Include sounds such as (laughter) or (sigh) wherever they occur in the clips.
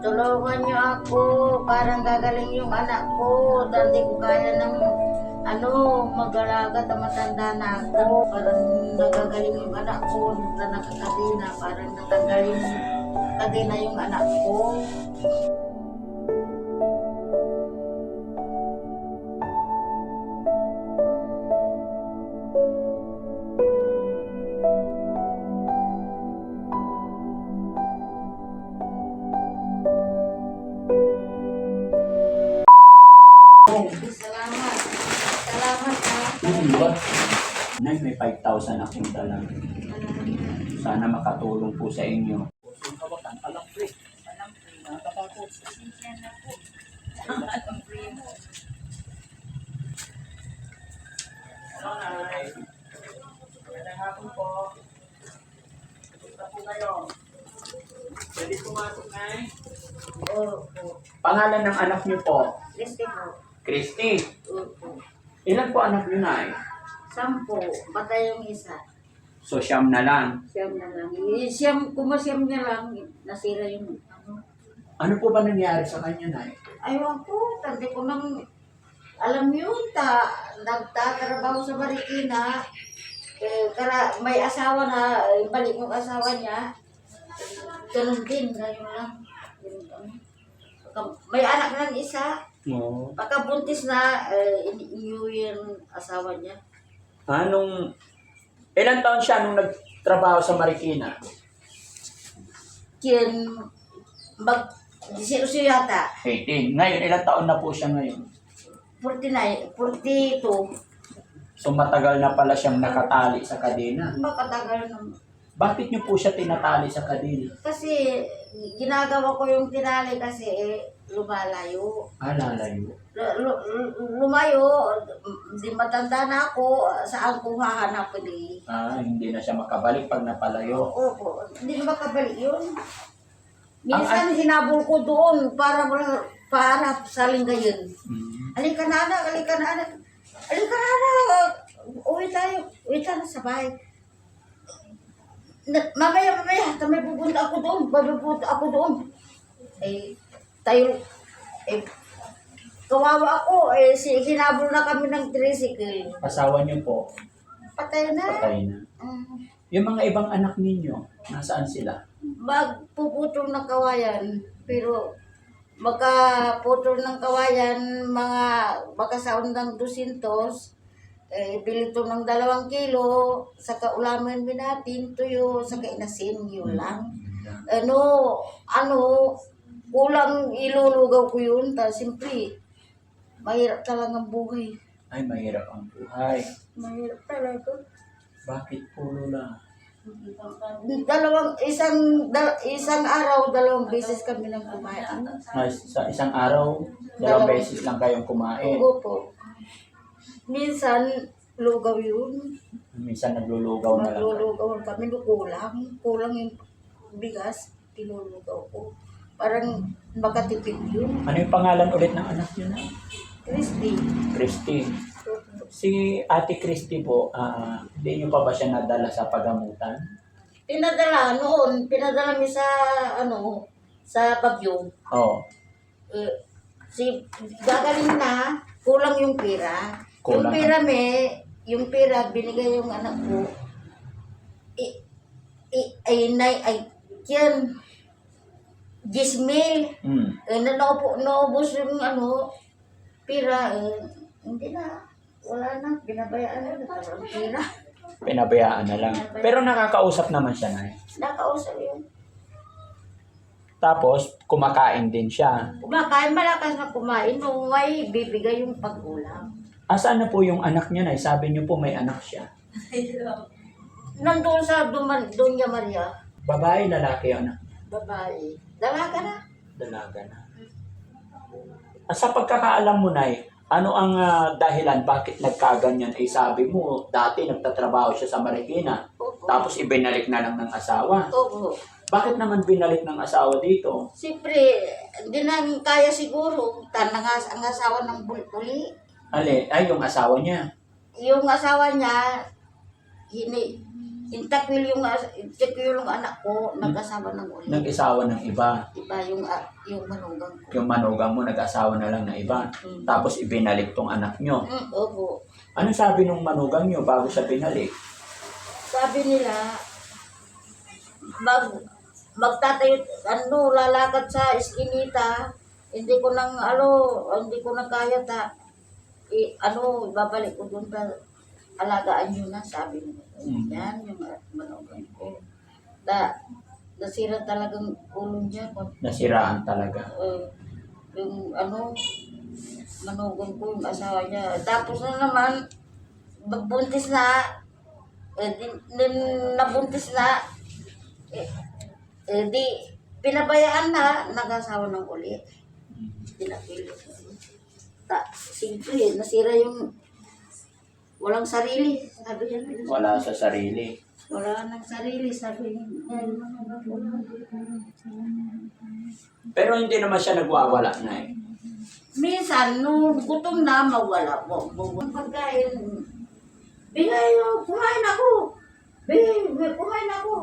tulungan niyo ako. Parang gagaling yung anak ko. Dahil di ko kaya ng ano, mag-alaga at matanda na ako. Parang nagagaling yung anak ko na nakakadina. Parang natanggal yung kadina yung anak ko. Nay, may 5,000 akong dala. Sana makatulong po sa inyo. Na. Magandang hapon po. Kumusta po kayo? Pwede pumasok? Oo po. Pangalan ng anak niyo po? Liste po. Christy. Oo. Ilan po anak niyo, Nay? Sampo. Patay yung isa. So, siyam na lang. Siyam na lang. Eh, Siyam, kumasyam niya lang. Nasira yung ano. Ano po ba nangyari sa kanya, Nay? Ayaw ko. Tandi ko nang alam yun, ta, nagtatrabaho sa Marikina. Eh, kara, may asawa na, eh, balik yung asawa niya. Ganun din, ngayon lang. Yun, ano. Pagka- May anak na isa. Oo. Pagkabuntis na, eh, iniuwi yung asawa niya. Anong, ilan taon siya nung nagtrabaho sa Marikina? Kin, mag, 18 yata. 18. Ngayon, ilan taon na po siya ngayon? 49, 42. So matagal na pala siyang nakatali sa kadena. Makatagal naman. Bakit niyo po siya tinatali sa kadena? Kasi ginagawa ko yung tinali kasi eh, lumalayo. Ah, lalayo. Lu- lu- lu- lumayo, di matanda na ako, saan ko hahanap di. Ah, hindi na siya makabalik pag napalayo. Opo, hindi na makabalik yun. Minsan hinabol ko doon para para sa linggayon. Hmm. Alika na anak, alika na anak. Alika na anak. Uwi tayo. Uwi tayo sa bahay. Na, mamaya, mamaya. Tamay pupunta ako doon. Babupunta ako doon. Eh, tayo, eh, kawawa ako. Eh, si, hinabol na kami ng tricycle. Asawa niyo po, Patay na. patay na. Mm. Yung mga ibang anak ninyo, nasaan sila? magpuputol ng kawayan, pero magkaputol ng kawayan, mga magkasaon ng 200, eh, bilito ng dalawang kilo, saka ulamin binatin, tuyo, saka inasin, yun lang. Ano, ano, kulang ilulugaw ko yun, ta simpre, mahirap talaga ang buhay. Ay, mahirap ang buhay. Mahirap talaga. Bakit po, Lola? Dalawang, isang, dal, isang araw, dalawang beses kami nang kumain. Ah, sa isang araw, dalawang Dalawa. beses lang kayong kumain. Oo po. Minsan, lugaw yun. Minsan naglulugaw na lang. kayo. Maglulugaw kami, kulang. Kulang yung bigas, tinulugaw ko. Parang makatipid yun. Ano yung pangalan ulit ng anak niyo na? Crispy. Christy. Si Ate Christy po, ah, hindi niyo pa ba siya nadala sa pagamutan? Pinadala noon, pinadala mi sa, ano, sa Bagyo. Oo. Eh, si, gagaling na, kulang yung pera. Yung Kulang. pera me, yung pera, binigay yung anak ko. I, i, ay, nay, ay, yan, gismil. Mm. Eh, na naupo, naubos yung ano, pera, eh, hindi na, wala na, binabayaan na, nagkaroon pera. Pinabayaan na lang. Pero nakakausap naman siya na Nakausap yun. Tapos, kumakain din siya. Kumakain, malakas na kumain, nung may bibigay yung pagkulang. Asaan na po yung anak niya na? Sabi niyo po may anak siya. Nandun sa Duman, Doña Maria, Babae, lalaki anak. babae. Dalaga na. Dalaga na. Ah, Sa pagkakaalam mo, Nay, ano ang ah, dahilan bakit nagkaganyan? Eh sabi mo, dati nagtatrabaho siya sa Marikina, Opo. tapos ibinalik na lang ng asawa. Opo. Bakit naman binalik ng asawa dito? Siyempre, hindi na kaya siguro. Tanang ang asawa ng bulpuli. Ali, ay yung asawa niya. Yung asawa niya, hini, intakwil yung, as- intakwil yung anak ko, nag-asawa ng uli. Nag-isawa ng iba. Diba yung, ah, yung manugang ko. Yung manugang mo, nag-asawa na lang ng iba. Mm. Tapos ibinalik tong anak nyo. Mm, opo. Ano sabi nung manugang nyo bago siya binalik? Sabi nila, mag, magtatayo, ano, lalakad sa eskinita, hindi ko nang, ano, hindi ko na kaya ta, i, ano, babalik ko doon ta, alagaan nyo na, sabi nila. Mm. Yan, yung manugang ko. Da, nasira talagang ulo niya. Nasiraan talaga. uh, yung, ano, manugang ko, yung asawa niya. Tapos na naman, magbuntis na, eh, di, din, nabuntis na, eh, eh, di, pinabayaan na, nag-asawa ng uli. Pinapilit. Ta, siyempre, nasira yung, walang sarili, sabi niya. Wala sa sarili. Wala nang sarili, sabi niya. Pero hindi naman siya nagwawala na eh. Minsan, nung gutom na, mawala po. Ang pagkain, bigay, oh, kumain ako. Bigay, kumain ako.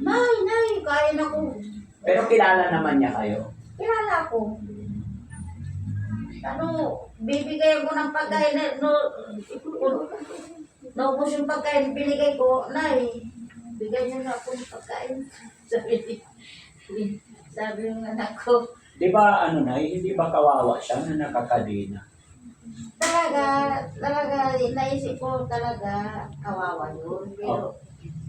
Nay, nay, kain ako. Pero kilala naman niya kayo. Kilala ko. Ano, bibigay ko ng pagkain, no, naubos yung pagkain, binigay ko, nay, bigay niyo na ako ng pagkain. (laughs) Sabi, sabi ng anak ko, Di ba ano na, hindi ba kawawa siya na nakakadina? Talaga, talaga, naisip ko talaga kawawa yun. Pero,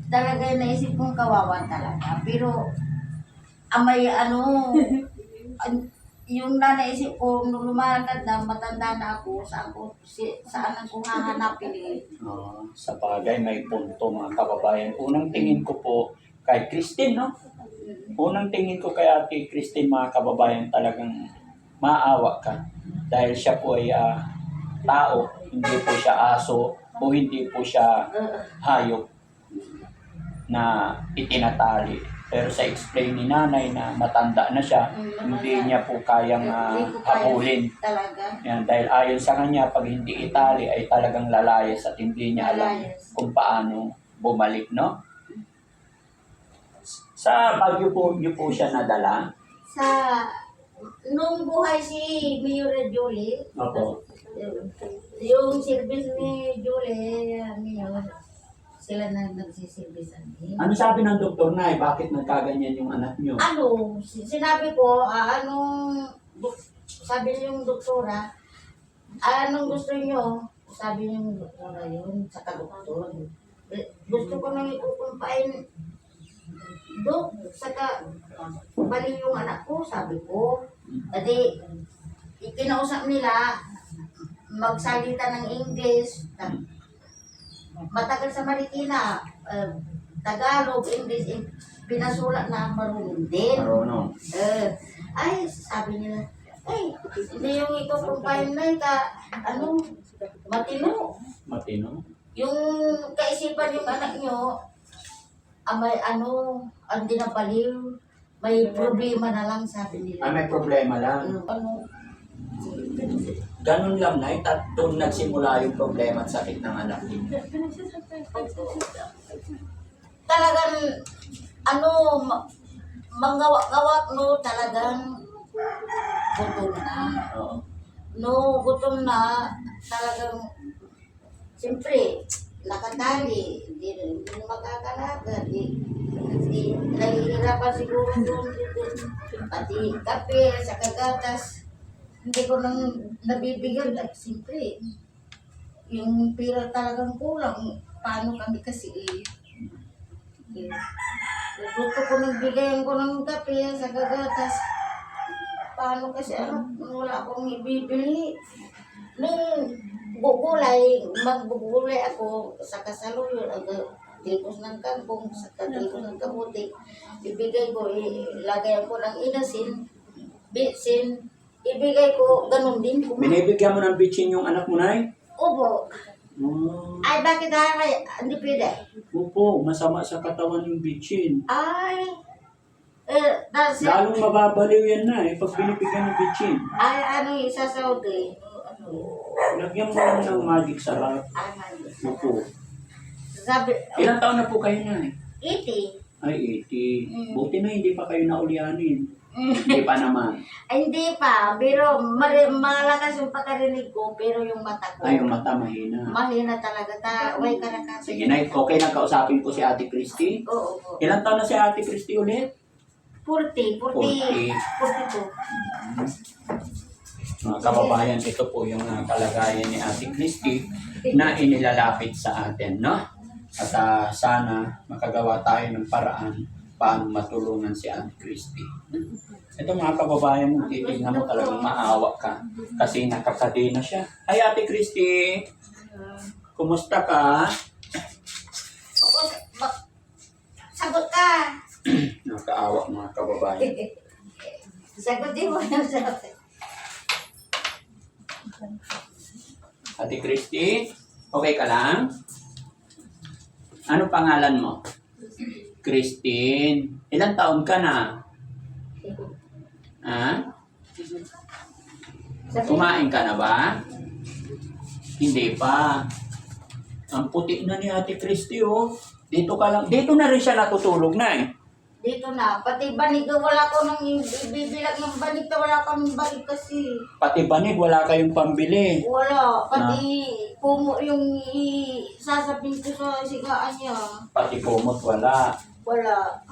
talaga naisip kong kawawa talaga. Pero, amay ano, an- (laughs) yung na naisip ko, nung lumalakad na, matanda na ako, saan ko, si, saan ko hahanapin eh. Ah, sa bagay, may punto mga kababayan. Unang tingin ko po kay Christine, no? Unang tingin ko kay Ate Christine, mga kababayan, talagang maawa ka. Dahil siya po ay ah, tao, hindi po siya aso, o hindi po siya Uh, hayop na itinatali. Pero sa explain ni nanay na matanda na siya, hindi niya po kayang ah, ko kaya habulin. Talaga. Yan, dahil ayon sa kanya, pag hindi itali ay talagang lalayas at hindi niya alam Lalayas. kung paano bumalik, no? Sa Baguio po, niyo po siya nadala. Sa, nung buhay si Mayor Julie, Opo. yung, yung service ni Julie, Mayor, sila na nagsiservisan din. Ano sabi ng doktor na bakit nagkaganyan yung anak niyo? ano, si- sinabi ko, ah, anong, dok- sabi yung doktora, ah, anong gusto nyo? Sabi yung doktora yun, sa doktor. Eh, Gusto ko nang ikukumpain, Dok, saka bali yung anak ko, sabi ko. Adi, ikinausap nila, magsalita ng English, ta- matagal sa Marikina, eh, Tagalog, English, eh, pinasulat na marunong din. Marunong. Eh, ay, sabi nila, ay, hindi yung ikukumpain na ka, ano, matino. Matino. Yung kaisipan yung anak nyo, ah, may ano, ang dinapaliw, may problema na lang, sabi Ah, nila. may problema lang. Ano, ano, Ganun lang na, at doon nagsimula yung problema at sakit ng anak niyo. talagang, ano, ma- manggawa-gawa, no, talagang gutom na. Oo. No, gutom na, talagang, siyempre, nakatali, hindi na makakalakad, di, di, nahihirapan siguro doon, pati kape, sa kagatas, hindi ko nang nabibigyan, at siyempre, yung pera talagang kulang, paano kami kasi, eh, eh, gusto ko nang bigyan ko ng kape sa kagatas, paano kasi ano, wala akong ibibili. Nung gugulay, magbugulay ako sa kasaluyo, agos ng kangkong, sa katikos ng kamuti, ibigay ko, ilagay ko ng inasin, bitsin, ibigay ko, ganun din ko. Binibigyan mo ng bitchin yung anak mo, Nay? Opo. Oh, Ay, bakit? Ay, hindi pwede. opo, masama sa katawan yung bitchin. Ay, eh, kasi, Lalong mababaliw yan na eh, pag binibigyan ng bitchin. ay, ano yung isa sa uti? Ano? Lagyan mo lang ng magic sarap. Ay, Opo. Sabi, Ilang taon na po kayo na eh? 80. Ay, 80. Mm. Buti na hindi pa kayo naulianin. Hindi pa naman. (laughs) Ay, hindi pa, pero mari, malakas yung pagkarinig ko, pero yung mata ko, Ay, yung mata mahina. mahina talaga. Ta, way karakasan. Sige na, okay na kausapin ko si Ate Christy. Oo, oo. Ilang taon na si Ate Christy ulit? 40, 40, 42. Mga kababayan, ito po yung uh, kalagayan ni Ate Christy na inilalapit sa atin, no? At ah, sana makagawa tayo ng paraan paano matulungan si Ate Christy. Ito mga kababayan, kung titignan mo talagang maawa ka kasi nakakadena siya. Ay Ate Christy, kumusta ka? Sagot ka. (clears throat) Nakaawa mga kababayan. (laughs) Sagutin mo yung sagot. Ate Christy, okay ka lang? Ano pangalan mo? (clears throat) Christine. Ilang taon ka na? Ha? Kumain ka na ba? Hindi pa. Ang puti na ni Ate Christy, oh. Dito ka lang. Dito na rin siya natutulog na eh. dito na, pati banig, wala ko nang ibibilang yung banig na wala kami banig kasi. Pati banig, wala kayong pambili. Wala, pati pumo yung i- sasapin ko sa sigaan niya. Pati kumot, wala. Wala.